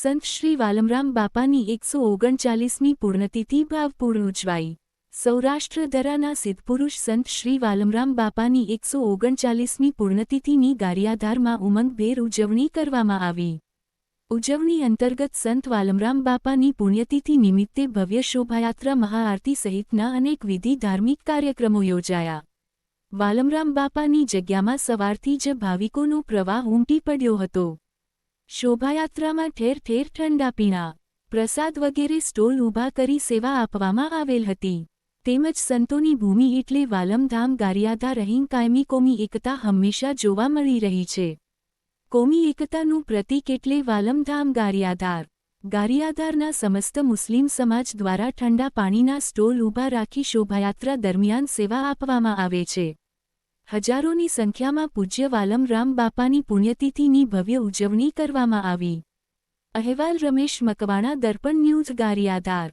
સંત શ્રી વાલમરામ બાપાની એકસો ઓગણચાલીસમી પૂર્ણતિથિ ભાવપૂર્ણ ઉજવાઈ. સૌરાષ્ટ્ર દરાના સિદ્ધપુરુષ સંત શ્રી વાલમરામ બાપાની એકસો ઓગણચાલીસમી પૂર્ણતિથિની ગારિયાધારમાં ઉમંગભેર ઉજવણી કરવામાં આવી. ઉજવણી અંતર્ગત સંત વાલમરામ બાપાની પુણ્યતિથિ નિમિત્તે ભવ્ય શોભાયાત્રા મહાઆરતી સહિતના અનેક વિધિ ધાર્મિક કાર્યક્રમો યોજાયા. વાલમરામ બાપાની જગ્યામાં સવારથી જ ભાવિકોનો પ્રવાહ ઉમટી પડ્યો હતો. શોભાયાત્રામાં ઠેર ઠેર ઠંડા પીણા પ્રસાદ વગેરે સ્ટોલ ઊભા કરી સેવા આપવામાં આવેલ હતી. તેમજ સંતોની ભૂમિ એટલે વાલમધામ, ગારિયાધા, રહીમ, કાયમી, કોમી એકતા હંમેશા જોવા મળી રહી છે. કોમી એકતાનું પ્રતીક એટલે વાલમધામ, ગારિયાધાર. ગારિયાધારના સમસ્ત મુસ્લિમ સમાજ દ્વારા ઠંડા પાણીના સ્ટોલ ઊભા રાખી શોભાયાત્રા દરમિયાન સેવા આપવામાં આવે છે. હજારોની સંખ્યામાં પૂજ્ય વાલમરામ બાપાની પુણ્યતિથિની ભવ્ય ઉજવણી કરવામાં આવી. અહેવાલ રમેશ મકવાણા, દર્પણ ન્યૂઝ, ગારિયાધાર.